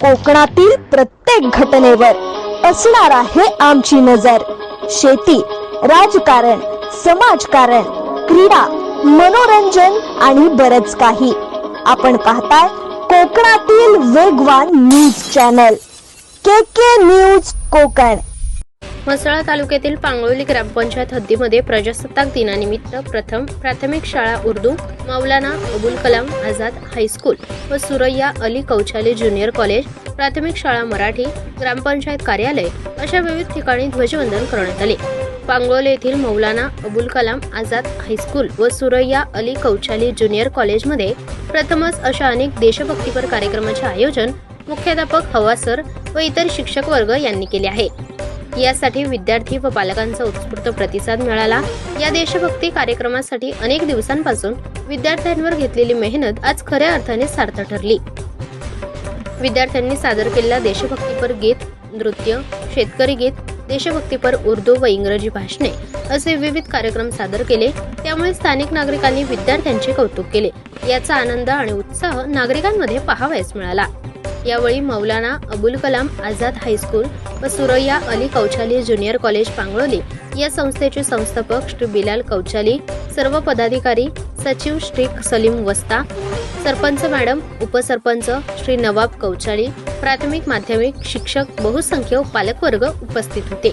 कोकणातील प्रत्येक घटनेवर असणार आहे आमची नजर. शेती राजकारण समाजकारण क्रीडा मनोरंजन आणि बरच काही. आपण पाहताय कोकणातील वेगवान news channel. K K news Konkan. Mhasala तालुक्यातील पांगोली ग्रामपंचायत हद्दीमध्ये प्रजासत्ताक दिनानिमित्त प्रथम प्राथमिक शाळा उर्दू मौलाना अबुल कलाम आझाद हायस्कूल व सुरैया अली कौचाले ज्युनियर कॉलेज प्राथमिक शाळा मराठी ग्रामपंचायत कार्यालय अशा विविध ठिकाणी ध्वजवंदन करण्यात आले. पांगोल येथील मौलाना अबुल कलाम आझाद हायस्कूल व सुरैया अली कौचाली ज्युनियर कॉलेजमध्ये प्रथमच अशा अनेक देशभक्तीपर कार्यक्रमाचे आयोजन मुख्याध्यापक हवा सर व इतर शिक्षक वर्ग यांनी केले आहे. यासाठी विद्यार्थी व पालकांचा उत्स्फूर्त प्रतिसाद मिळाला. या देशभक्ती कार्यक्रमासाठी अनेक दिवसांपासून विद्यार्थ्यांवर घेतलेली मेहनत आज खऱ्या अर्थाने सार्थ ठरली. विद्यार्थ्यांनी सादर केलेला देशभक्तीपर गीत नृत्य शेतकरी गीत देशभक्तीपर उर्दू व इंग्रजी भाषणे असे विविध कार्यक्रम सादर केले. त्यामुळे स्थानिक नागरिकांनी विद्यार्थ्यांचे कौतुक केले. याचा आनंद आणि उत्साह नागरिकांमध्ये पाहावयास मिळाला. यावेळी मौलाना अबुल कलाम आझाद हायस्कूल व सुरैया अली कौचाली ज्युनियर कॉलेज पांगळोली या संस्थेचे संस्थापक श्री बिलाल कौचाली सर्व पदाधिकारी सचिव श्री सलीम वस्ता सरपंच मॅडम उपसरपंच श्री नवाब कौचाली प्राथमिक माध्यमिक शिक्षक बहुसंख्य पालकवर्ग उपस्थित होते.